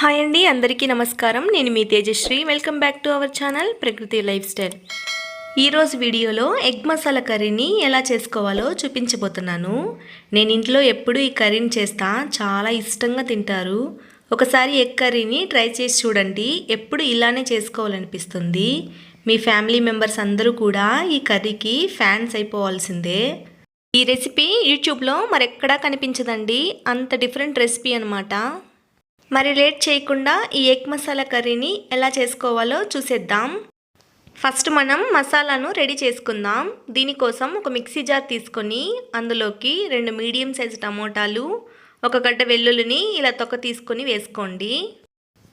Hi అండి అందరికీ నమస్కారం. నేను మీ Tejasri. Welcome back to our channel Prakruthi lifestyle ఈరోజు వీడియోలో ఎగ్ మసాలా కర్రీని ఎలా చేసుకోవాలో చూపించబోతున్నాను. నేను ఇంట్లో ఎప్పుడు ఈ కర్రీని చేస్తా చాలా ఇష్టంగా తింటారు. ఒకసారి ఎగ్ కర్రీని ట్రై చేసి చూడండి ఎప్పుడు ఇలానే చేసుకోవాలనిపిస్తుంది. మీ ఫ్యామిలీ మెంబర్స్ అందరూ కూడా ఈ కర్రీకి ఫ్యాన్స్ అయిపోవాల్సిందే. ఈ రెసిపీ యూట్యూబ్లో మరెక్కడా కనిపించదండి అంత డిఫరెంట్ రెసిపీ అనమాట మరి లేట్ చేయకుండా ఈ ఎగ్ మసాలా కర్రీని ఎలా చేసుకోవాలో చూసేద్దాం. ఫస్ట్ మనం మసాలాను రెడీ చేసుకుందాం. దీనికోసం ఒక మిక్సీ జార్ తీసుకొని అందులోకి రెండు మీడియం సైజు టమోటాలు ఒక గడ్డ వెల్లుల్లిని ఇలా తొక్క తీసుకొని వేసుకోండి.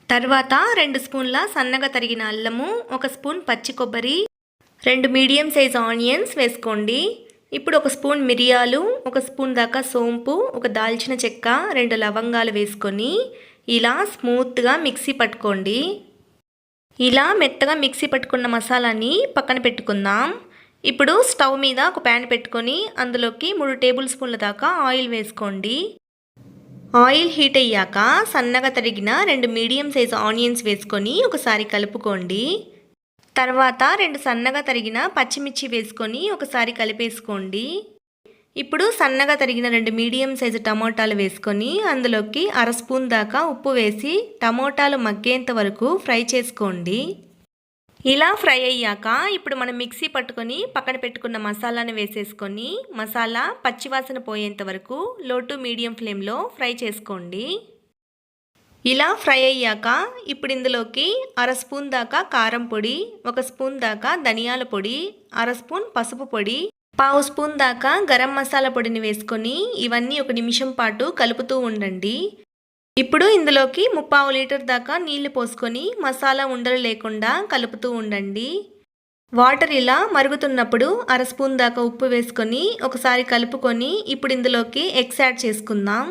తర్వాత రెండు స్పూన్ల సన్నగా తరిగిన అల్లము ఒక స్పూన్ పచ్చి కొబ్బరి రెండు మీడియం సైజ్ ఆనియన్స్ వేసుకోండి. ఇప్పుడు ఒక స్పూన్ మిరియాలు ఒక స్పూన్ దాకా సోంపు ఒక దాల్చిన చెక్క రెండు లవంగాలు వేసుకొని ఇలా స్మూత్గా మిక్సీ పట్టుకోండి. ఇలా మెత్తగా మిక్సీ పట్టుకున్న మసాలాని పక్కన పెట్టుకుందాం. ఇప్పుడు స్టవ్ మీద ఒక ప్యాన్ పెట్టుకొని అందులోకి మూడు టేబుల్ స్పూన్ల దాకా ఆయిల్ వేసుకోండి. ఆయిల్ హీట్ అయ్యాక సన్నగా తరిగిన రెండు మీడియం సైజు ఆనియన్స్ వేసుకొని ఒకసారి కలుపుకోండి. తర్వాత రెండు సన్నగా తరిగిన పచ్చిమిర్చి వేసుకొని ఒకసారి కలిపేసుకోండి. ఇప్పుడు సన్నగా తరిగిన రెండు మీడియం సైజు టమోటాలు వేసుకొని అందులోకి అర స్పూన్ దాకా ఉప్పు వేసి టమోటాలు మగ్గేంత వరకు ఫ్రై చేసుకోండి. ఇలా ఫ్రై అయ్యాక ఇప్పుడు మనం మిక్సీ పట్టుకొని పక్కన పెట్టుకున్న మసాలాను వేసేసుకొని మసాలా పచ్చివాసన పోయేంత వరకు లో టు మీడియం ఫ్లేమ్లో ఫ్రై చేసుకోండి. ఇలా ఫ్రై అయ్యాక ఇప్పుడు ఇందులోకి అర స్పూన్ దాకా కారం పొడి ఒక స్పూన్ దాకా ధనియాల పొడి అర స్పూన్ పసుపు పొడి పావు స్పూన్ దాకా గరం మసాలా పొడిని వేసుకొని ఇవన్నీ ఒక నిమిషం పాటు కలుపుతూ ఉండండి. ఇప్పుడు ఇందులోకి ముప్పావు లీటర్ దాకా నీళ్ళు పోసుకొని మసాలా ఉండలు లేకుండా కలుపుతూ ఉండండి. వాటర్ ఇలా మరుగుతున్నప్పుడు అర స్పూన్ దాకా ఉప్పు వేసుకొని ఒకసారి కలుపుకొని ఇప్పుడు ఇందులోకి ఎగ్స్ యాడ్ చేసుకుందాం.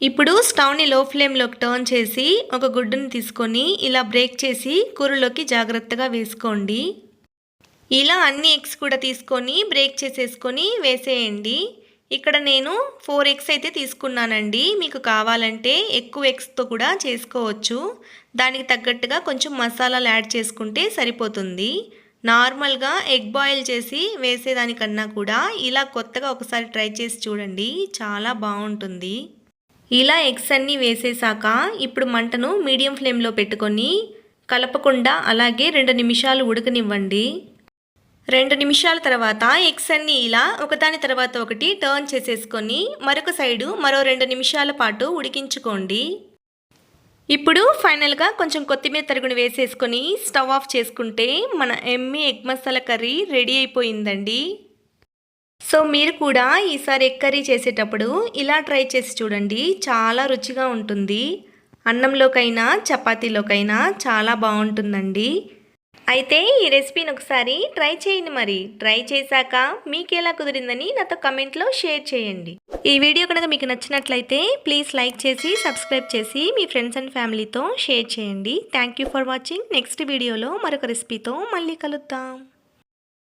ఇప్పుడు స్టవ్ని లో ఫ్లేమ్లోకి టర్న్ చేసి ఒక గుడ్డుని తీసుకొని ఇలా బ్రేక్ చేసి కూరలోకి జాగ్రత్తగా వేసుకోండి. ఇలా అన్ని ఎగ్స్ కూడా తీసుకొని బ్రేక్ చేసేసుకొని వేసేయండి. ఇక్కడ నేను ఫోర్ ఎగ్స్ అయితే తీసుకున్నానండి. మీకు కావాలంటే ఎక్కువ ఎగ్స్తో కూడా చేసుకోవచ్చు. దానికి తగ్గట్టుగా కొంచెం మసాలాలు యాడ్ చేసుకుంటే సరిపోతుంది. నార్మల్గా ఎగ్ బాయిల్ చేసి వేసేదానికన్నా కూడా ఇలా కొత్తగా ఒకసారి ట్రై చేసి చూడండి. చాలా బాగుంటుంది. ఇలా ఎగ్స్ అన్నీ వేసేసాక ఇప్పుడు మంటను మీడియం ఫ్లేమ్లో పెట్టుకొని కలపకుండా అలాగే రెండు నిమిషాలు ఉడకనివ్వండి. రెండు నిమిషాల తర్వాత ఎగ్స్ అన్ని ఇలా ఒకదాని తర్వాత ఒకటి టర్న్ చేసేసుకొని మరొక సైడు మరో రెండు నిమిషాల పాటు ఉడికించుకోండి. ఇప్పుడు ఫైనల్గా కొంచెం కొత్తిమీర తరుగుని వేసేసుకొని స్టవ్ ఆఫ్ చేసుకుంటే మన ఎమ్మి ఎగ్ మసాలా కర్రీ రెడీ అయిపోయిందండి. సో మీరు కూడా ఈసారి ఎగ్ కర్రీ చేసేటప్పుడు ఇలా ట్రై చేసి చూడండి. చాలా రుచిగా ఉంటుంది. అన్నంలోకైనా చపాతీలోకైనా చాలా బాగుంటుందండి. అయితే ఈ రెసిపీని ఒకసారి ట్రై చేయండి మరి. ట్రై చేశాక మీకు ఎలా కుదిరిందని నాతో కమెంట్లో షేర్ చేయండి. ఈ వీడియో కనుక మీకు నచ్చినట్లయితే ప్లీజ్ లైక్ చేసి సబ్స్క్రైబ్ చేసి మీ ఫ్రెండ్స్ అండ్ ఫ్యామిలీతో షేర్ చేయండి. Thank you for watching. Next వీడియోలో మరొక రెసిపీతో మళ్ళీ కలుద్దాం.